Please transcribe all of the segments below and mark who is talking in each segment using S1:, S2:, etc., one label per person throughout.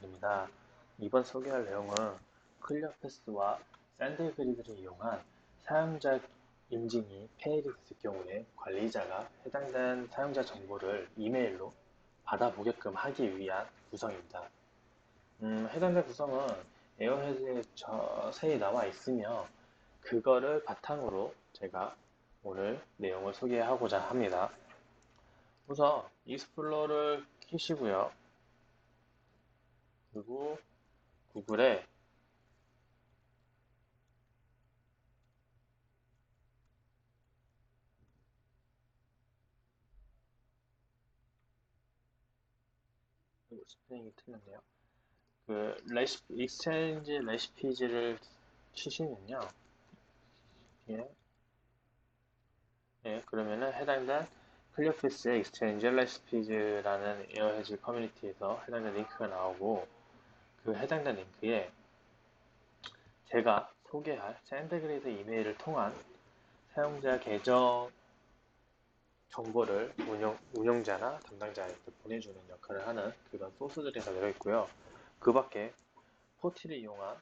S1: 입니다. 이번 소개할 내용은 클리어패스와 샌드그리드를 이용한 사용자 인증이 됐을 경우에 관리자가 해당된 사용자 정보를 이메일로 받아보게끔 하기 위한 구성입니다. 음, 해당된 구성은 에어헤드에 자세히 나와 있으며 그거를 바탕으로 제가 오늘 내용을 소개하고자 합니다. 우선 익스플로러를 키시고요. 그리고 구글에 스페링이 틀렸네요. 그 레시피 익스체인지 레시피즈를 치시면요. 예. 예, 그러면은 해당된 클리어피스의 익스체인지 레시피즈라는 에어헤즈 커뮤니티에서 해당된 링크가 나오고 그 해당된 링크에 제가 소개할 샌드그리드 이메일을 통한 사용자 계정 정보를 운영, 운영자나 담당자에게 보내주는 역할을 하는 그런 소스들이 다 들어있고요. 그 밖에 포티를 이용한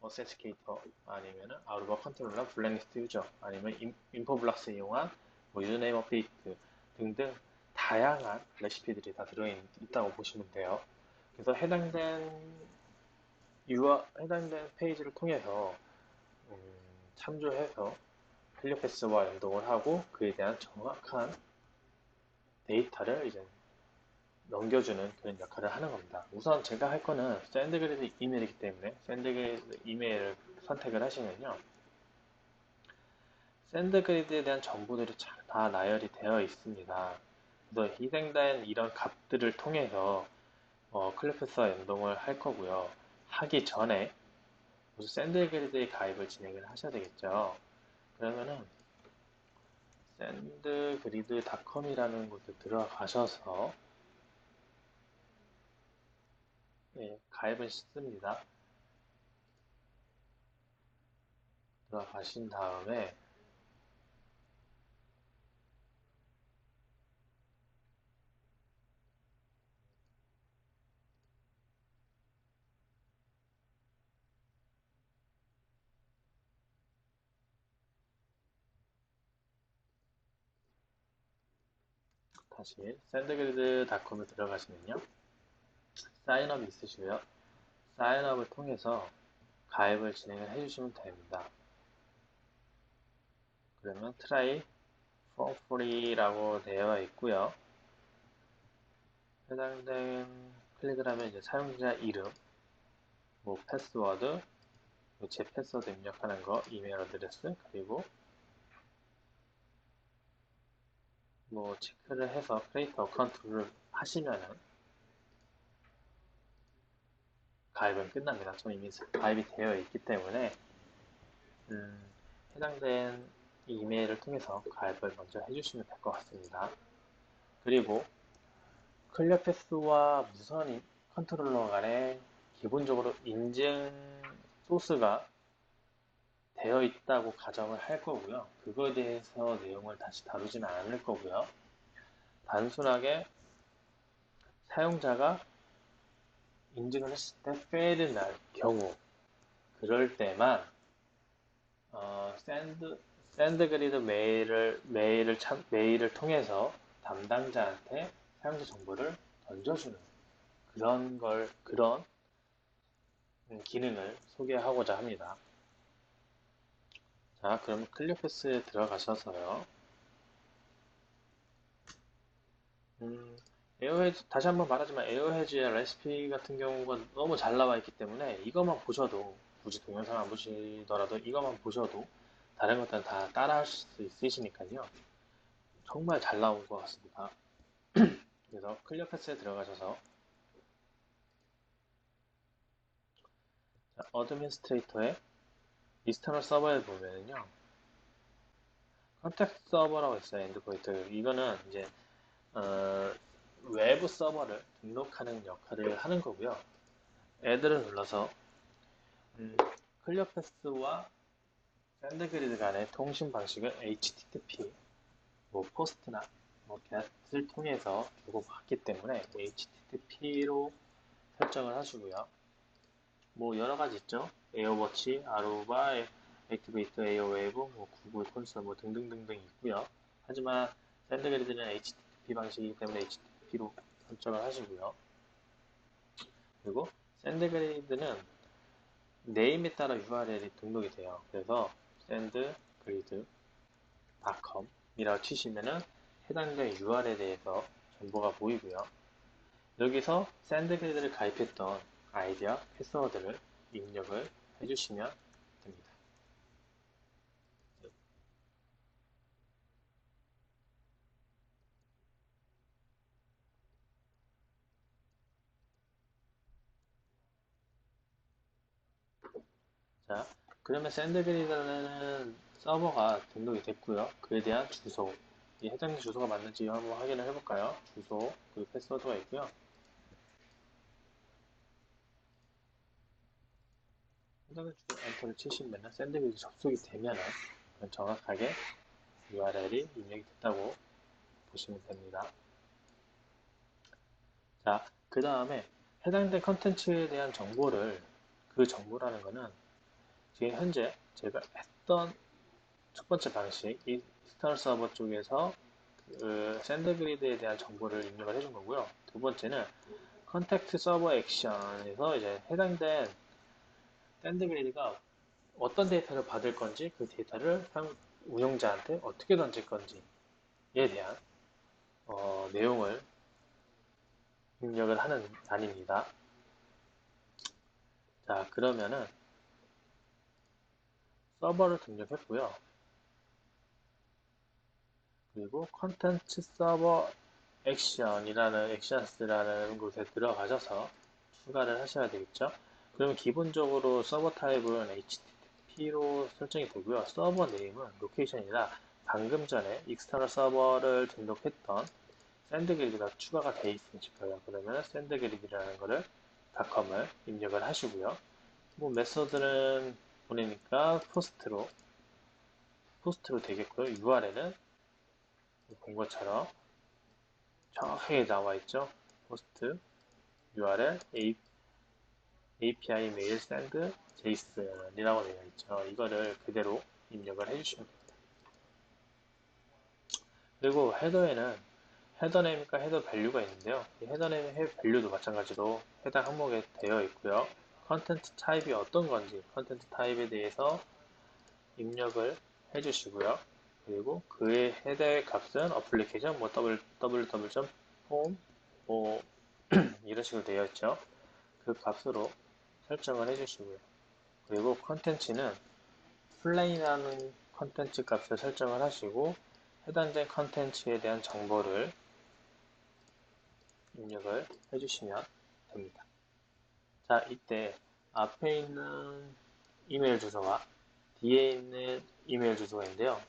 S1: 어센스케이터 아니면 아우르바 컨트롤러 블랙리스트 유저 아니면 인포블락스 이용한 뭐 유즈네임 업데이트 등등 다양한 레시피들이 다 들어있다고 보시면 돼요. 그래서 해당된 유아 해당된 페이지를 통해서 음, 참조해서 헬리패스와 연동을 하고 그에 대한 정확한 데이터를 이제 넘겨주는 그런 역할을 하는 겁니다. 우선 제가 할 거는 샌드그리드 이메일이기 때문에 샌드그리드 이메일을 선택을 하시면요. 샌드그리드에 대한 정보들이 다 나열이 되어 있습니다. 그래서 희생된 이런 값들을 통해서 어, 클래프스와 연동을 할 거고요. 하기 전에 우선 샌드그리드의 가입을 진행을 하셔야 되겠죠. 그러면은 샌드그리드닷컴이라는 곳에 들어가셔서 예, 가입을 씁니다. 들어가신 다음에 다시 샌드그리드닷컴에 들어가시면요. 사인업이 있으시고요. 사인업을 통해서 가입을 진행을 해주시면 됩니다. 그러면 try from free라고 되어 있고요. 해당된 클릭을 하면 이제 사용자 이름, 뭐 패스워드, 제 패스워드 입력하는 거, 이메일 어드레스, 그리고 뭐 체크를 해서 크리에이터 어카운트를 하시면은 가입은 끝납니다. 저는 이미 가입이 되어 있기 때문에 음, 해당된 이메일을 통해서 가입을 먼저 해주시면 될 것 같습니다. 그리고 클리어 패스와 무선 컨트롤러 간에 기본적으로 인증 소스가 되어 있다고 가정을 할 거고요. 그거에 대해서 내용을 다시 다루지는 않을 거고요. 단순하게 사용자가 인증을 했을 때 페일이 날 경우 그럴 때만 어, 샌드 샌드 그리드 메일을 메일을 참, 메일을 통해서 담당자한테 사용자 정보를 던져주는 그런 걸 그런 기능을 소개하고자 합니다. 자, 그럼 클리어패스에 들어가셔서요. 음, 에어헤즈, 다시 한번 말하지만 에어헤즈의 레시피 같은 경우가 너무 잘 나와 있기 때문에 이것만 보셔도, 굳이 동영상 안 보시더라도 이것만 보셔도 다른 것들은 다 따라 할 수 있으시니까요. 정말 잘 나온 것 같습니다. 그래서 클리어 패스에 들어가셔서 어드민스트레이터에 이스터널 서버에 보면요. 컨택트 서버라고 있어요. 엔드포인트. 이거는 이제 어, 외부 서버를 등록하는 역할을 하는 거고요. 애들을 눌러서 음, 클리어 패스와 샌드그리드 간의 통신 방식을 HTTP, 뭐 포스트나 뭐 겟을 통해서 주고받기 때문에 HTTP로 설정을 하시고요. 뭐 여러 가지 있죠. 에어워치, 아루바, 액티베이터, 에어웨이브, 뭐 구글 콘솔 뭐 등등등등 있고요. 하지만 샌드그리드는 HTTP 방식이기 때문에 HTTP로 설정을 하시고요. 그리고 샌드그리드는 네임에 따라 URL이 등록이 돼요. 그래서 샌드그리드.com 이라고 치시면은 해당된 URL에 대해서 정보가 보이고요. 여기서 샌드그리드를 가입했던 아이디와 패스워드를 입력을 해주시면 됩니다. 자, 그러면 샌드그리드라는 서버가 등록이 됐고요. 그에 대한 주소, 이 해당된 주소가 맞는지 한번 확인을 해볼까요? 주소, 그리고 패스워드가 있고요. 해당된 주소 엔터를 치시면 샌드그리드 접속이 되면 정확하게 URL이 입력이 됐다고 보시면 됩니다. 자, 그 다음에 해당된 컨텐츠에 대한 정보를 그 정보라는 거는 지금 현재 제가 했던 첫 번째 방식, 이 스타일 서버 쪽에서 그 샌드그리드에 대한 정보를 입력을 해준 거고요. 두 번째는 컨택트 서버 액션에서 이제 해당된 샌드그리드가 어떤 데이터를 받을 건지 그 데이터를 운영자한테 어떻게 던질 건지에 대한 어, 내용을 입력을 하는 단입니다. 자, 그러면은 서버를 등록했고요. 그리고 컨텐츠 서버 액션이라는 액션스라는 곳에 들어가셔서 추가를 하셔야 되겠죠. 그러면 기본적으로 서버 타입은 HTTP로 설정이 되고요. 서버 네임은 로케이션이라 방금 전에 익스터널 서버를 등록했던 샌드그리드가 추가가 되어 있으면 싶어요. 그러면 샌드그리드라는 거를 닷컴을 입력을 하시고요. 뭐 메서드는 보내니까 포스트로 포스트로 되겠고요. URL은 본 것처럼 정확하게 나와 있죠. 포스트 URL API 메일 샌드 제이슨이라고 되어 있죠. 이거를 그대로 입력을 해주시면 됩니다. 그리고 헤더에는 헤더 네임과 헤더 밸류가 있는데요. 이 헤더 네임, 헤더 밸류도 마찬가지로 해당 항목에 되어 있고요. 컨텐트 타입이 어떤 건지 컨텐트 타입에 대해서 입력을 해주시고요. 그리고 그의 헤더의 값은 어플리케이션 뭐 홈, 뭐 이런 식으로 되어 있죠. 그 값으로 설정을 해주시고요. 그리고 컨텐츠는 플레인이라는 컨텐츠 값을 설정을 하시고 해당된 컨텐츠에 대한 정보를 입력을 해주시면 됩니다. 자, 이때 앞에 있는 이메일 주소와 뒤에 있는 이메일 주소가 있는데요.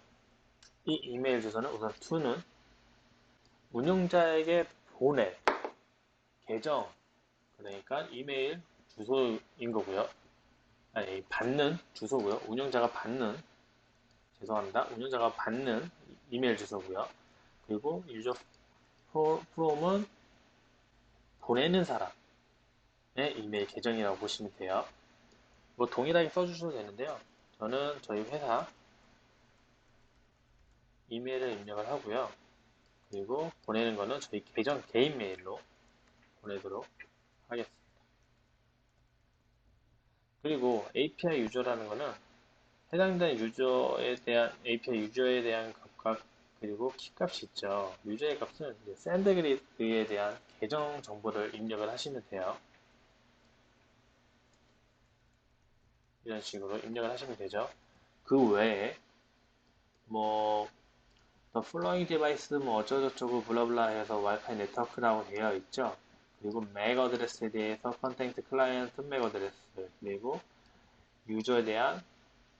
S1: 이 이메일 주소는 우선 to는 운영자에게 보낼 계정, 그러니까 이메일 주소인 거고요. 아니, 받는 주소고요. 운영자가 받는, 죄송합니다. 운영자가 받는 이메일 주소고요. 그리고 유저 프롬은 보내는 사람, 이메일 계정이라고 보시면 돼요. 뭐 동일하게 써주셔도 되는데요. 저는 저희 회사 이메일을 입력을 하고요. 그리고 보내는 거는 저희 계정 개인 메일로 보내도록 하겠습니다. 그리고 API 유저라는 거는 해당된 유저에 대한 API 유저에 대한 값 그리고 키값이 있죠. 유저의 값은 샌드그리드에 대한 계정 정보를 입력을 하시면 돼요. 이런 식으로 입력을 하시면 되죠. 그 외에 뭐 following device 뭐 어쩌고저쩌고 블라블라 해서 와이파이 네트워크라고 되어 있죠. 그리고 맥 어드레스에 대해서 컨텐트 클라이언트 맥 어드레스 그리고 유저에 대한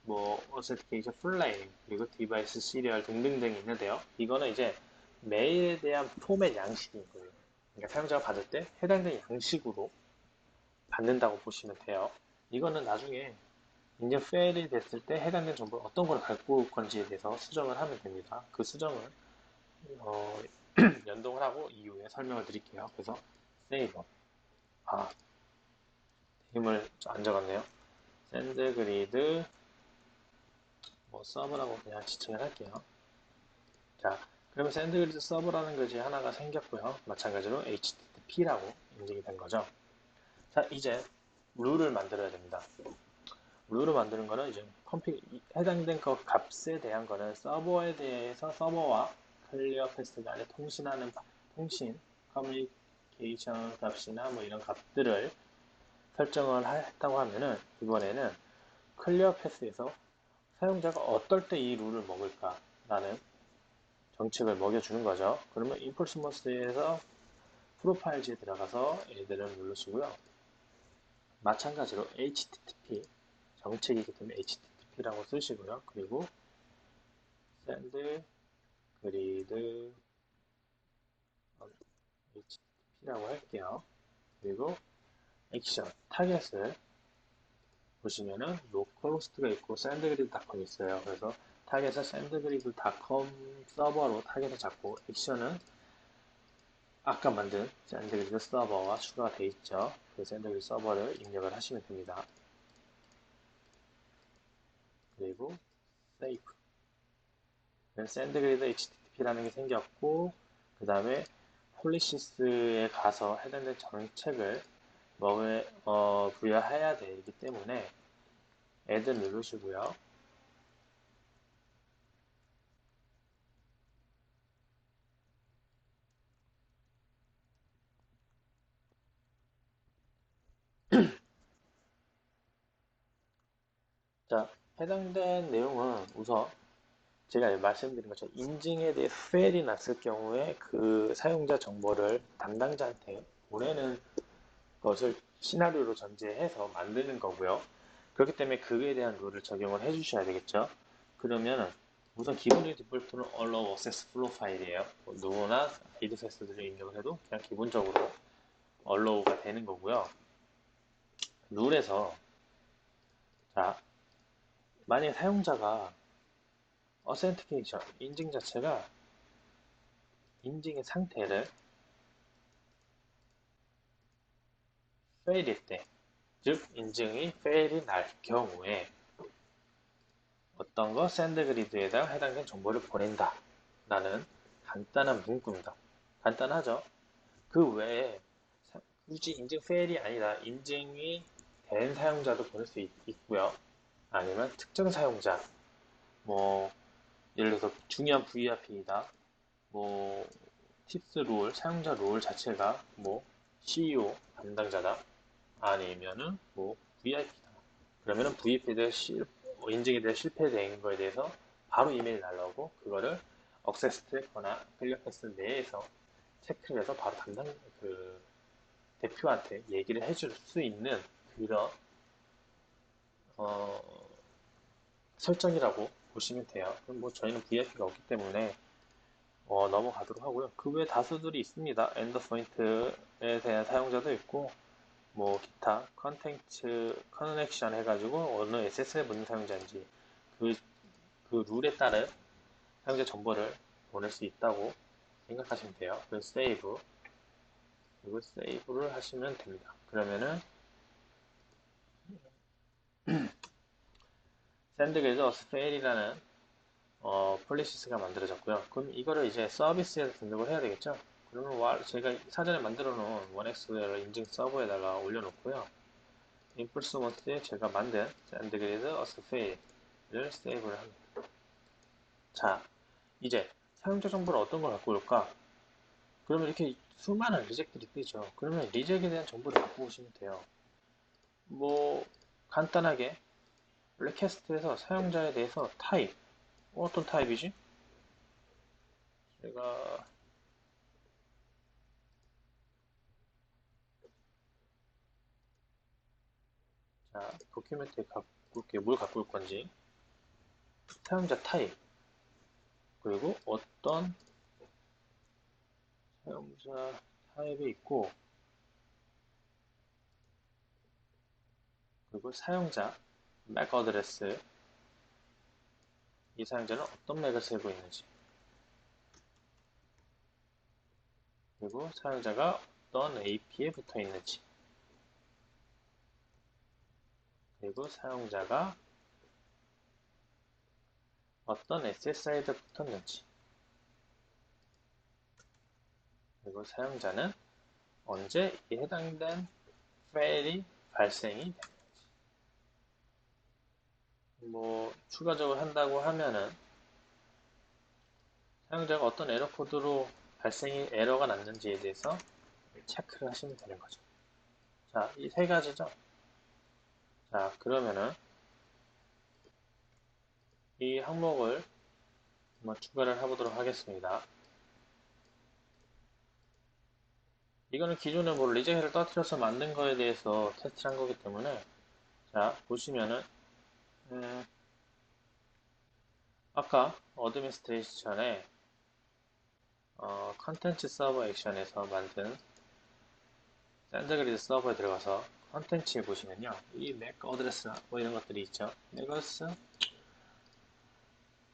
S1: 뭐 어세티케이션 풀네임 그리고 디바이스 시리얼 등등등 있는데요. 이거는 이제 메일에 대한 포맷 양식인 거예요. 그러니까 사용자가 받을 때 해당된 양식으로 받는다고 보시면 돼요. 이거는 나중에 인증 페일이 됐을 때 해당된 정보를 어떤 걸 갖고 올 건지에 대해서 수정을 하면 됩니다. 그 수정을 어, 연동을 하고 이후에 설명을 드릴게요. 그래서 세이버 아 힘을 안 적었네요. 샌드 그리드 뭐 서버라고 그냥 지칭을 할게요. 자, 그러면 샌드 그리드 서버라는 것이 하나가 생겼고요. 마찬가지로 HTTP라고 인증이 된 거죠. 자, 이제 룰을 만들어야 됩니다. 룰을 만드는 거는 이제 컴피 해당된 그 값에 대한 거는 서버에 대해서 서버와 클리어 패스 간에 통신하는 통신 커뮤니케이션 값이나 뭐 이런 값들을 설정을 했다고 하면은 이번에는 클리어 패스에서 사용자가 어떨 때 이 룰을 먹을까 라는 정책을 먹여주는 거죠. 그러면 인폴스머스에서 프로파일즈에 들어가서 얘들을 누르시고요. 마찬가지로 HTTP 정책이기 때문에 HTTP라고 쓰시고요. 그리고 send grid HTTP라고 할게요. 그리고 액션 타겟을 보시면은 로컬 호스트가 있고 sendgrid.com 있어요. 그래서 타겟을 sendgrid.com 서버로 타겟을 잡고 액션은 아까 만든 샌드그리드 서버와 추가가 되어 있죠. 그 샌드그리드 서버를 입력을 하시면 됩니다. 그리고 save. 샌드그리드 HTTP라는 게 생겼고 그 다음에 폴리시스에 가서 해당된 정책을 먹을, 어, 부여해야 되기 때문에 애들 누르시고요. 자, 해당된 내용은 우선 제가 말씀드린 것처럼 인증에 대해 페일이 났을 경우에 그 사용자 정보를 담당자한테 보내는 것을 시나리오로 전제해서 만드는 거고요. 그렇기 때문에 그에 대한 룰을 적용을 해 주셔야 되겠죠. 그러면 우선 기본적인 디폴트는 allow access flow 파일이에요. 뭐 누구나 아이드 패스들을 입력을 해도 그냥 기본적으로 allow가 되는 거고요. 룰에서 자 만약 사용자가 authentication 인증 자체가 인증의 상태를 fail일 때, 즉 인증이 fail이 날 경우에 어떤 거 샌드그리드에다 해당된 정보를 보낸다. 라는 간단한 문구입니다. 간단하죠? 그 외에 굳이 인증 fail이 아니라 인증이 된 사용자도 보낼 수 있, 고요. 아니면 특정 사용자. 뭐 예를 들어서 중요한 VIP이다. 뭐 팁스 롤 사용자 롤 자체가 뭐 CEO 담당자다 아니면은 뭐 VIP다. 그러면은 VIP에 실, 뭐 인증에 대해 실패된 거에 대해서 바로 이메일 날라오고 그거를 억세스트 했거나 클리어 패스 내에서 체크를 해서 바로 담당 그 대표한테 얘기를 해줄 수 있는 그런 어, 설정이라고 보시면 돼요. 그럼 뭐 저희는 VIP가 없기 때문에 어, 넘어가도록 하고요. 그 외에 다수들이 있습니다. 엔더포인트에 대한 사용자도 있고 뭐 기타 컨텐츠 커넥션 해가지고 어느 SSL 붙는 사용자인지 그, 그 룰에 따른 사용자 정보를 보낼 수 있다고 생각하시면 돼요. 그래서 세이브 그리고 세이브를 하시면 됩니다. 그러면은 샌드게이저 어스페일이라는 어, 폴리시스가 만들어졌고요. 그럼 이거를 이제 서비스에서 등록을 해야 되겠죠? 그러면 제가 사전에 만들어 놓은 원엑스웨어 인증 서버에다가 올려놓고요. 인플스 원스에 제가 만든 샌드그리드 어스페이를 세이브를 합니다. 자, 이제 사용자 정보를 어떤 걸 갖고 올까? 그러면 이렇게 수많은 리젝들이 뜨죠. 그러면 리젝에 대한 정보를 갖고 오시면 돼요. 뭐 간단하게 레퀘스트에서 사용자에 대해서 타입 어떤 타입이지? 제가 자, 도큐멘트에 갖고 올게요. 뭘 갖고 올 건지. 사용자 타입. 그리고 어떤 사용자 타입이 있고, 그리고 사용자 맥 어드레스. 이 사용자는 어떤 맥을 쓰고 있는지. 그리고 사용자가 어떤 AP에 붙어 있는지. 그리고 사용자가 어떤 SSI드 붙었는지 그리고 사용자는 언제 이 해당된 파일이 발생이 되는지 뭐 추가적으로 한다고 하면은 사용자가 어떤 에러 코드로 발생이 에러가 났는지에 대해서 체크를 하시면 되는 거죠. 자, 이 세 가지죠. 자, 그러면은 이 항목을 한번 추가를 해보도록 하겠습니다. 이거는 기존에 뭐 리젝트를 떠들여서 만든 거에 대해서 테스트를 한 거기 때문에 자 보시면은 음, 아까 어드미스트레이션에 어, 컨텐츠 서버 액션에서 만든 샌드그리드 서버에 들어가서 컨텐츠에 보시면요 이 맥 어드레스 뭐 이런 것들이 있죠 맥어스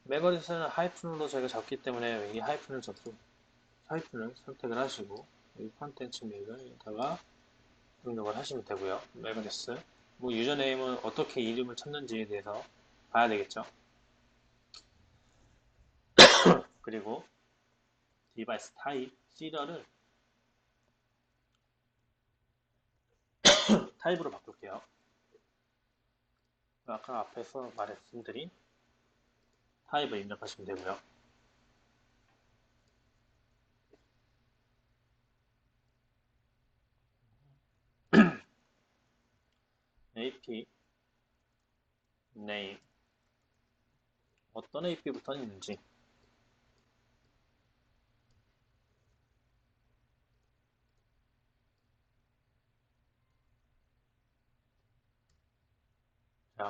S1: 맥 어드레스는 하이픈으로 저희가 잡기 때문에 이 하이픈을 접속 하이픈을 선택을 하시고 이 컨텐츠 메일에다가 등록을 하시면 되고요. 메가데스 뭐 유저네임은 어떻게 이름을 찾는지에 대해서 봐야 되겠죠. 그리고 디바이스 타입 시리얼을 타입으로 바꿀게요. 아까 앞에서 말씀드린 타입을 입력하시면 되고요. AP name 어떤 AP부터 있는지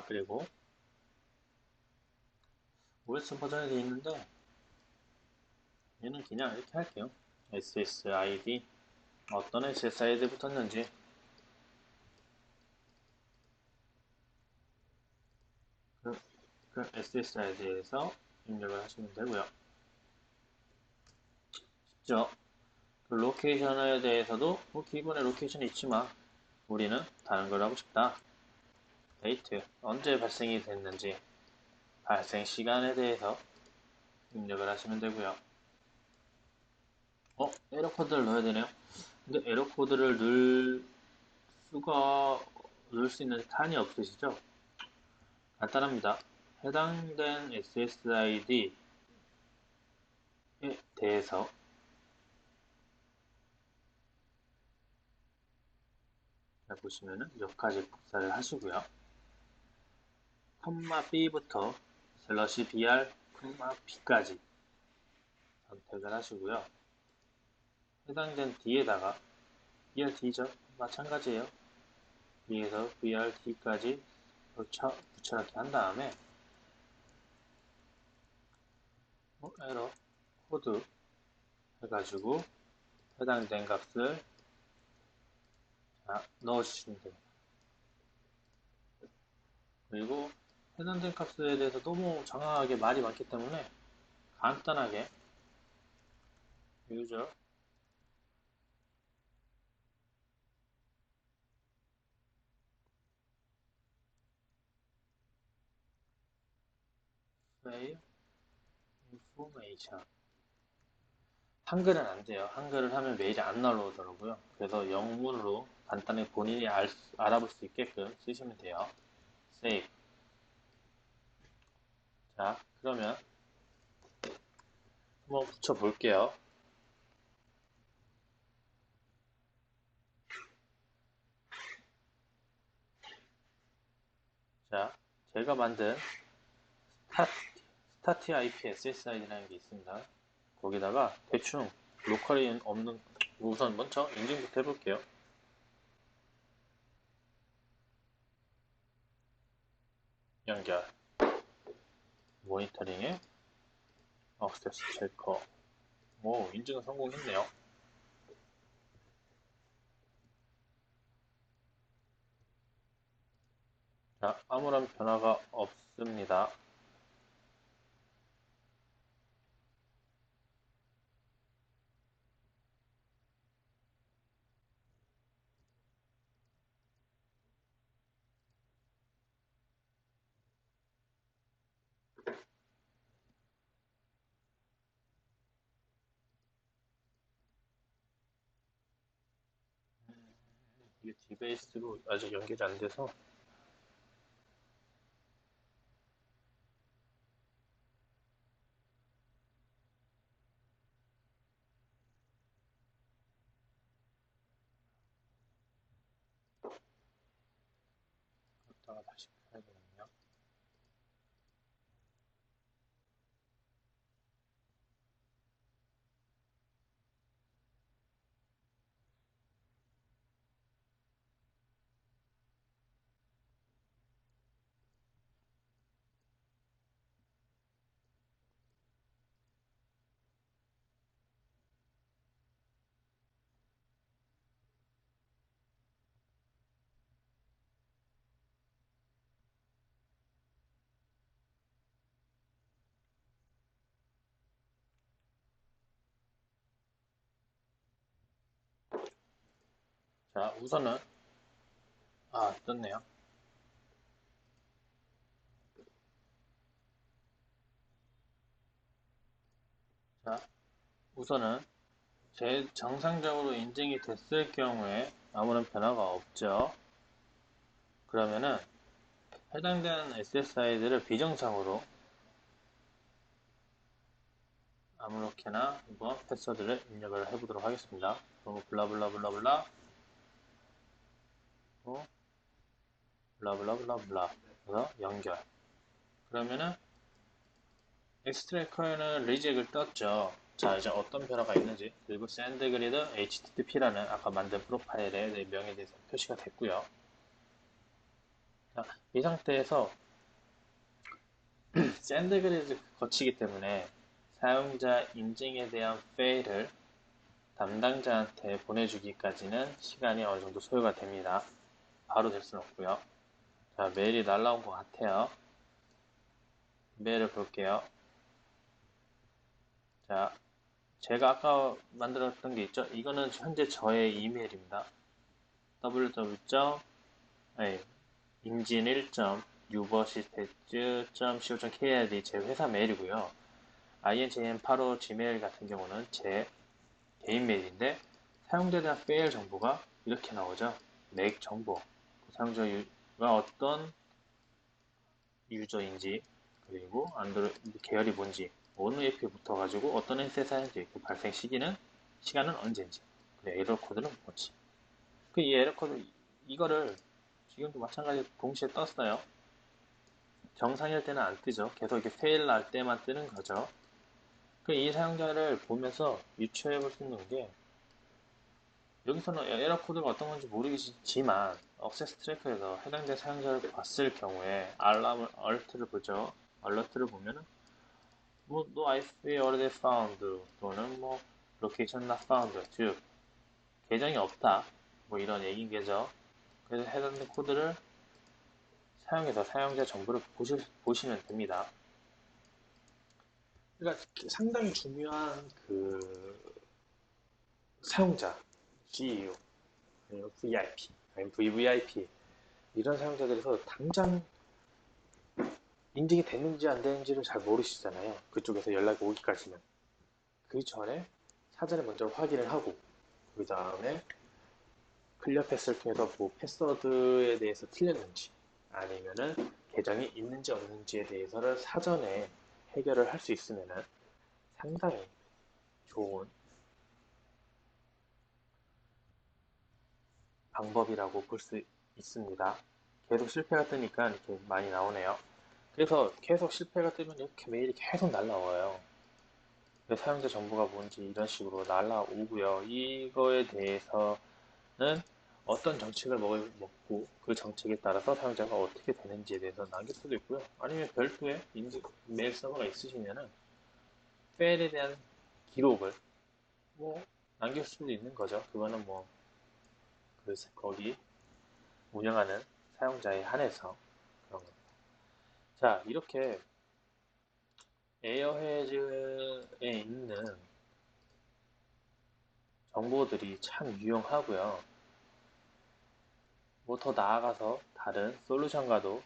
S1: 그리고 OS 버전에 되어 있는데 얘는 그냥 이렇게 할게요 SSID 어떤 SSID 붙었는지 그 SSID에서 입력을 하시면 되고요. 쉽죠? 그 로케이션에 대해서도 뭐 기본의 로케이션이 있지만 우리는 다른 걸 하고 싶다. 데이트, 언제 발생이 됐는지 발생 시간에 대해서 입력을 하시면 되고요. 어? 에러 코드를 넣어야 되네요. 근데 에러 코드를 넣을 수가 넣을 수 있는 칸이 없으시죠? 간단합니다. 해당된 SSID에 대해서 보시면은 몇 가지 복사를 하시고요. 콤마 B부터 슬러시 BR, 콤마 B까지 선택을 하시고요. 해당된 D에다가 BRD죠. 마찬가지예요. D에서 BRD까지 붙여, 붙여넣기 한 다음에 어, 에러 코드 해가지고 해당된 값을 자, 넣어주시면 됩니다. 그리고 해당된 값에 대해서 너무 장황하게 말이 많기 때문에 간단하게 유저 fail information 한글은 안 돼요. 한글을 하면 메일이 안 날라오더라고요. 그래서 영문으로 간단히 본인이 알, 알아볼 수 있게끔 쓰시면 돼요. save. 자, 그러면 한번 붙여 볼게요. 자, 제가 만든 스타티 IP SSID라는 게 있습니다. 거기다가 대충 로컬이 없는 우선 먼저 인증부터 해볼게요. 연결 모니터링에 억세스 체커 오 인증은 성공했네요. 자 아무런 변화가 없습니다. 이게 디베이스로 아직 연결이 안 돼서 자, 우선은 아, 떴네요. 자, 우선은 제 정상적으로 인증이 됐을 경우에 아무런 변화가 없죠. 그러면은 해당되는 SSI들을 비정상으로 아무렇게나 한번 패스워드를 입력을 해보도록 하겠습니다. 그럼 블라블라블라블라 어? 블라블라블라블라. 그래서 연결. 그러면은 엑스트래커에는 리젝을 떴죠. 자 이제 어떤 변화가 있는지. 그리고 샌드그리드 HTTP라는 아까 만든 프로파일의 명에 대해서 표시가 됐고요. 자, 이 상태에서 샌드그리드 거치기 때문에 사용자 인증에 대한 페일을 담당자한테 보내주기까지는 시간이 어느 정도 소요가 됩니다. 바로 될 수는 없고요. 자, 메일이 날라온 것 같아요. 메일을 볼게요. 자, 제가 아까 만들었던 게 있죠? 이거는 현재 저의 이메일입니다. www. 네, 인진 1.uber시스테츠.co.kr 제 회사 메일이고요. ingn85 gmail 같은 경우는 제 개인 메일인데 사용자에 대한 페일 정보가 이렇게 나오죠. 맥 정보, 사용자가 어떤 유저인지 그리고 안드로이드 계열이 뭔지 어느 AP에 붙어가지고 어떤 엔셋을 하는지 그 발생 시기는 시간은 언제인지 그리고 에러 코드는 뭔지 그 이 에러 코드 이거를 지금도 마찬가지로 동시에 떴어요. 정상일 때는 안 뜨죠. 계속 이렇게 페일 날 때만 뜨는 거죠. 그 이 사용자를 보면서 유추해 볼 수 있는 게 여기서는 에러 코드가 어떤 건지 모르겠지만 억세스 트래커에서 해당된 사용자를 봤을 경우에 알람을 얼트를 보죠. 얼러트를 보면은 뭐 no IP already found 또는 뭐 location not found 즉 계정이 없다 뭐 이런 얘기인 게죠. 그래서 해당된 코드를 사용해서 사용자 정보를 보시, 보시면 됩니다. 그러니까 상당히 중요한 그 사용자 아니면 VIP 아니면 VVIP 이런 사용자들에서 당장 인증이 됐는지 안 됐는지를 잘 모르시잖아요. 그쪽에서 연락이 오기까지는. 그 전에 사전에 먼저 확인을 하고 그 다음에 클리어 패스를 통해서 뭐 패스워드에 대해서 틀렸는지 아니면은 계정이 있는지 없는지에 대해서를 사전에 해결을 할 수 있으면은 상당히 좋은 방법이라고 볼 수 있습니다. 계속 실패가 뜨니까 이렇게 많이 나오네요. 그래서 계속 실패가 뜨면 이렇게 메일이 계속 날라와요. 사용자 정보가 뭔지 이런 식으로 날라오고요. 이거에 대해서는 어떤 정책을 먹고 그 정책에 따라서 사용자가 어떻게 되는지에 대해서 남길 수도 있고요. 아니면 별도의 인증 메일 서버가 있으시면은 페일에 대한 기록을 뭐 남길 수도 있는 거죠. 그거는 뭐 그 거기 운영하는 사용자에 한해서 그런 겁니다. 자 이렇게 에어헤즈에 있는 정보들이 참 유용하고요. 뭐 더 나아가서 다른 솔루션과도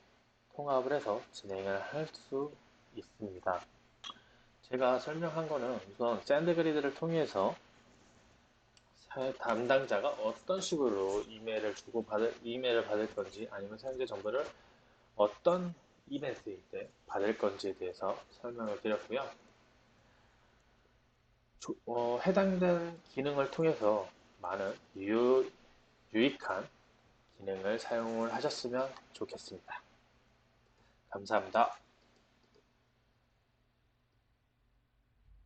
S1: 통합을 해서 진행을 할 수 있습니다. 제가 설명한 거는 우선 샌드그리드를 통해서 사- 담당자가 어떤 식으로 이메일을 주고 받을 이메일을 받을 건지 아니면 사용자 정보를 어떤 이벤트일 때 받을 건지에 대해서 설명을 드렸고요. 조- 어, 해당된 기능을 통해서 많은 유, 유익한 기능을 사용을 하셨으면 좋겠습니다. 감사합니다.